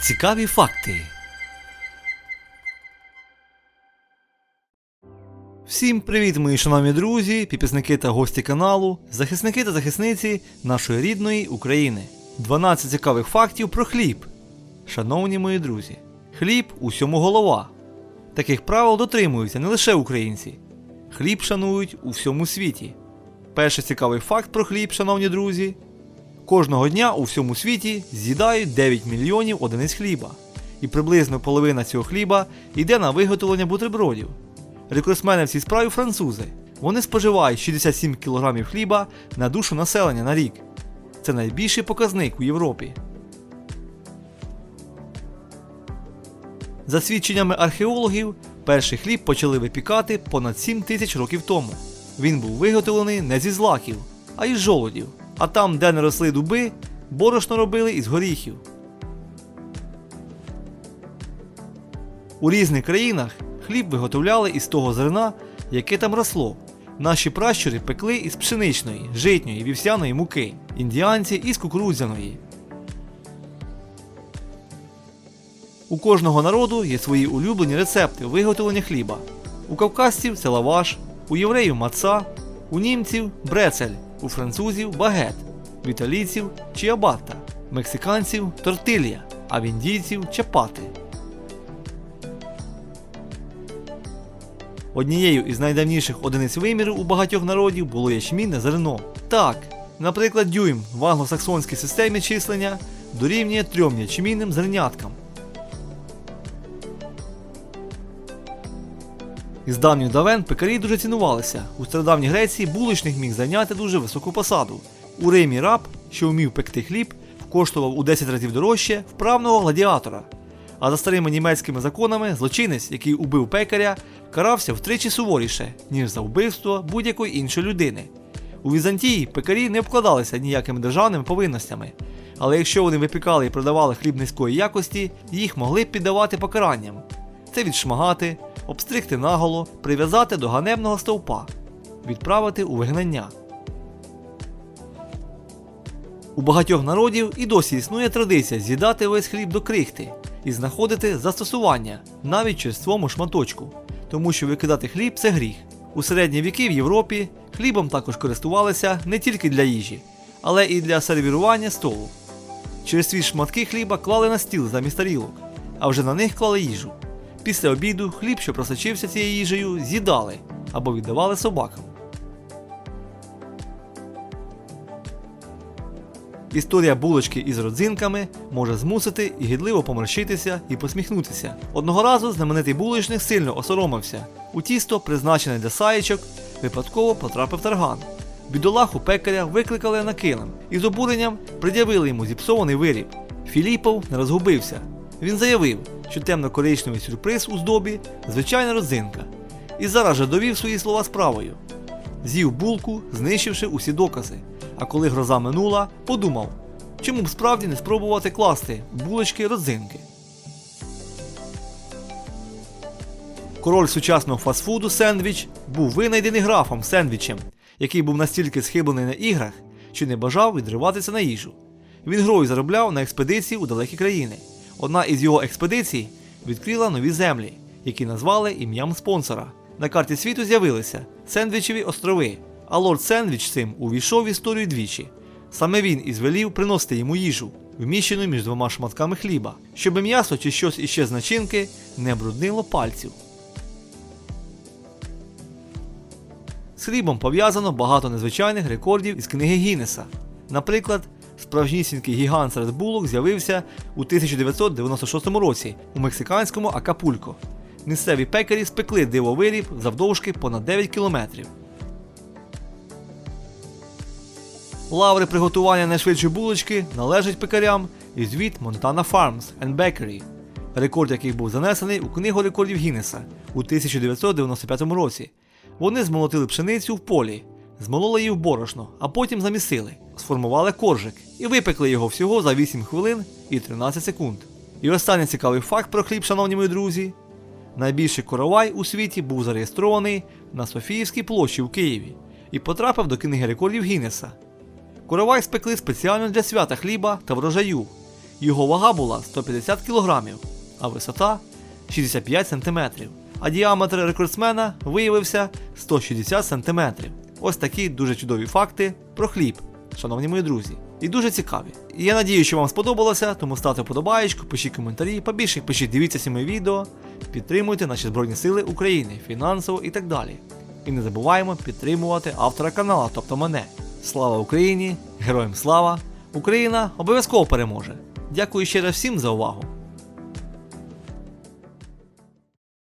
Цікаві факти. Всім привіт, мої шановні друзі, підписники та гості каналу, захисники та захисниці нашої рідної України. 12 цікавих фактів про хліб. Шановні мої друзі, хліб усьому голова. Таких правил дотримуються не лише українці. Хліб шанують у всьому світі. Перший цікавий факт про хліб, шановні друзі. Кожного дня у всьому світі з'їдають 9 мільйонів одиниць хліба, і приблизно половина цього хліба йде на виготовлення бутербродів. Рекордсмени в цій справі французи. Вони споживають 67 кг хліба на душу населення на рік. Це найбільший показник у Європі. За свідченнями археологів, перший хліб почали випікати понад 7 тисяч років тому. Він був виготовлений не зі злаків, а із жолудів. А там, де не росли дуби, борошно робили із горіхів. У різних країнах хліб виготовляли із того зерна, яке там росло. Наші пращури пекли із пшеничної, житньої, вівсяної муки, індіанці із кукурудзяної. У кожного народу є свої улюблені рецепти виготовлення хліба. У кавказців це лаваш, у євреїв маца, у німців брецель, у французів багет, в італійців чіабатта, мексиканців тортилья, а в індійців чапати. Однією із найдавніших одиниць виміру у багатьох народів було ячмінне зерно. Так, наприклад, дюйм в англосаксонській системі числення дорівнює трьом ячмінним зерняткам. Із давніх давен пекарі дуже цінувалися. У стародавній Греції булочник міг зайняти дуже високу посаду. У Римі раб, що вмів пекти хліб, коштував у 10 разів дорожче вправного гладіатора. А за старими німецькими законами злочинець, який убив пекаря, карався втричі суворіше, ніж за вбивство будь-якої іншої людини. У Візантії пекарі не обкладалися ніякими державними повинностями, але якщо вони випікали і продавали хліб низької якості, їх могли піддавати покаранням. Це відшмагати, обстригти наголо, прив'язати до ганебного стовпа, відправити у вигнання. У багатьох народів і досі існує традиція з'їдати весь хліб до крихти і знаходити застосування навіть черствому шматочку, тому що викидати хліб це гріх. У середні віки в Європі хлібом також користувалися не тільки для їжі, але і для сервірування столу. Через свій шматки хліба клали на стіл замість тарілок, а вже на них клали їжу. Після обіду хліб, що просочився цією їжею, з'їдали або віддавали собакам. Історія булочки із родзинками може змусити і гідливо поморщитися і посміхнутися. Одного разу знаменитий булочник сильно осоромився. У тісто, призначене для саєчок, випадково потрапив тарган. Бідолаху пекаря викликали на килим і з обуренням пред'явили йому зіпсований виріб. Філіпов не розгубився. Він заявив, що темно-коричневий сюрприз у здобі звичайна родзинка, і зараз же довів свої слова справою. З'їв булку, знищивши усі докази. А коли гроза минула, подумав, чому б справді не спробувати класти булочки родзинки. Король сучасного фастфуду Сендвіч був винайдений графом Сендвічем, який був настільки схиблений на іграх, що не бажав відриватися на їжу. Він грою заробляв на експедиції у далекі країни. Одна із його експедицій відкрила нові землі, які назвали ім'ям спонсора. На карті світу з'явилися Сендвічеві острови, а лорд Сендвіч цим увійшов в історію двічі. Саме він і звелів приносити йому їжу, вміщену між двома шматками хліба, щоб м'ясо чи щось іще з начинки не бруднило пальців. З хлібом пов'язано багато незвичайних рекордів із книги Гіннеса. Наприклад, справжнісінький гігант серед булок з'явився у 1996 році у мексиканському Акапулько. Місцеві пекарі спекли дивовиріб завдовжки понад 9 кілометрів. Лаври приготування найшвидшої булочки належать пекарям із від Montana Farms and Bakery, рекорд яких був занесений у книгу рекордів Гіннеса у 1995 році. Вони змолотили пшеницю в полі, змололи її в борошно, а потім замісили, сформували коржик і випекли його всього за 8 хвилин і 13 секунд. І останній цікавий факт про хліб, шановні мої друзі. Найбільший коровай у світі був зареєстрований на Софіївській площі у Києві і потрапив до книги рекордів Гіннеса. Коровай спекли спеціально для свята хліба та врожаю, Його вага була 150 кг, а висота 65 см. А діаметр рекордсмена виявився 160 см. Ось такі дуже чудові факти про хліб, шановні мої друзі. І дуже цікаві. І я надію, що вам сподобалося, тому ставте вподобаєчку, пишіть коментарі, побільше пишіть, дивіться всі мої відео, підтримуйте наші Збройні Сили України, фінансово і так далі. І не забуваємо підтримувати автора каналу, тобто мене. Слава Україні! Героям слава! Україна обов'язково переможе! Дякую ще раз всім за увагу!